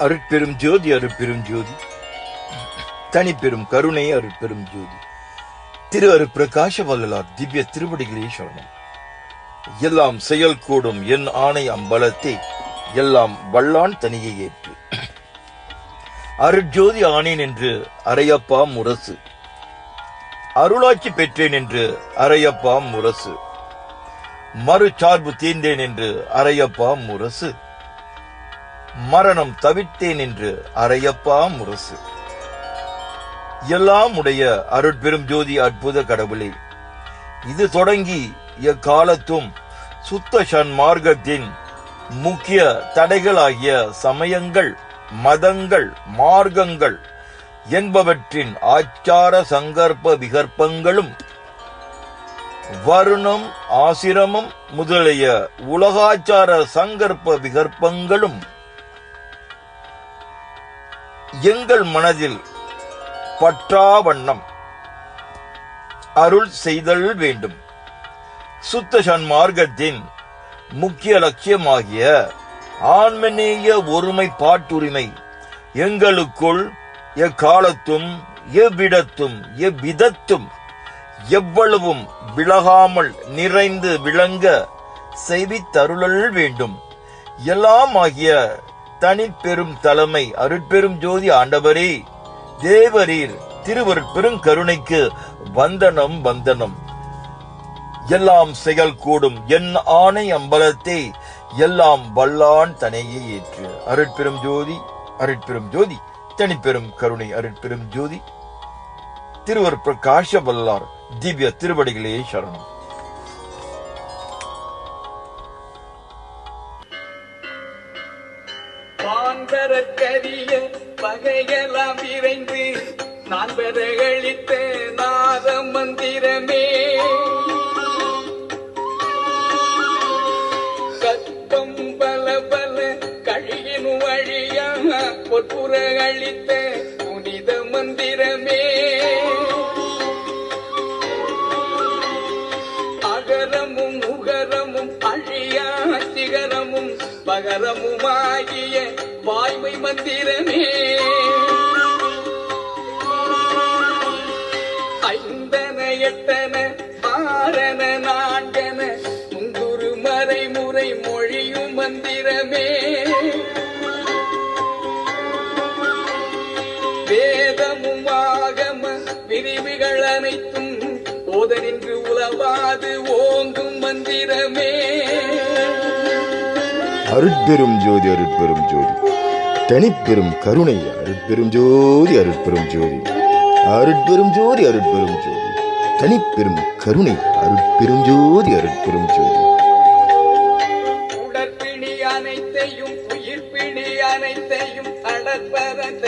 அருட்பெரும் ஜோதி அருட்பெரும் ஜோதி. தனிப்பெரும் கருணை அருட்பெரும் ஜோதி. திரு அரு பிரகாஷ வல்லலார் திவ்ய திருவடிகளே சரணம். எல்லாம் செயல் கூடும் என் ஆணை அம்பலத்தை எல்லாம் வல்லான் தனியை ஏற்று. அருட்ஜோதி ஆனேன் என்று அரையப்பா முரசு. அருளாட்சி பெற்றேன் என்று அரையப்பா முரசு. மறுசார்பு தீர்ந்தேன் என்று அரையப்பா முரசு. மரணம் தவிர்த்தேன் என்று அரையப்பா முரசு. எல்லாம் உடைய அருட்பெரும் ஜோதி அற்புத கடவுளே இது தொடங்கி எக்காலத்தும் சுத்த சன்மார்க்கத்தின் முக்கிய தடைகளாகிய சமயங்கள் மதங்கள் மார்க்கங்கள் என்பவற்றின் ஆச்சார சங்கற்ப விகற்பங்களும் வருணம் ஆசிரமம் முதலிய உலகாச்சார சங்கற்ப விகற்பங்களும் எங்கள் மனதில் பற்றாவண்ணம் அருள் செய்தல் வேண்டும். சுத்த சன்மார்க்கத்தின் முக்கிய லட்சியமாகிய ஆன்மநேய ஒருமைப்பாட்டுரிமை எங்களுக்குள் எக்காலத்தும் எவ்விடத்தும் எவ்விதத்தும் எவ்வளவும் விலகாமல் நிறைந்து விளங்க செய்வித்தருளல் வேண்டும். எல்லாம் ஆகிய தனிப்பெரும் தலைமை அருட்பெரும் ஜோதி ஆண்டவரே தேவரீர் திருவர் பெருங்கருணைக்கு வந்தனம் வந்தனம். எல்லாம் செயல் கூடும் என் ஆணை அம்பலத்தை எல்லாம் வல்லான் தனையை ஏற்று. அருட்பெரும் ஜோதி அருட்பெரும் ஜோதி தனிப்பெரும் கருணை அருட்பெரும் ஜோதி. திருவர் பிரகாஷ வல்லார் திவ்ய திருவடிகளே சரணம். பாந்தரக்கரிய பகையெல்லாம் விரைந்து நான் பெறகளித்த நாத மந்திரமே. கத்தம் பல பல கழியின் வழியா பொற்புற அளித்த புனித மந்திரமே. அகரமும் உகரமும் அழியா சிகரமும் பகரமுமாகிய வாய்மை மந்திரமே. ஐந்தன எட்டன ஆறன நான்கன முங்குரு மறைமுறை மொழியும் மந்திரமே. வேதமும் ஆகம பிரிவுகள் அனைத்தும் ஓத நின்று உலவாது ஓங்கும் மந்திரமே. அருட்பெரும் ஜோதி அருட்பெரும் ஜோதி. தனிப்பெரும் கருணை அருட்பெரும் ஜோதி அருட்பெரும் ஜோதி. அருட்பெரும் ஜோதி அருட்பெரும் ஜோதி. தனிப்பெரும் கருணை அருட்பெரும் ஜோதி அருட்பெரும் ஜோதி. உடற்பிணி அனைத்தையும் உயிர்ப்பிணி அனைத்தையும் அடற்பரந்த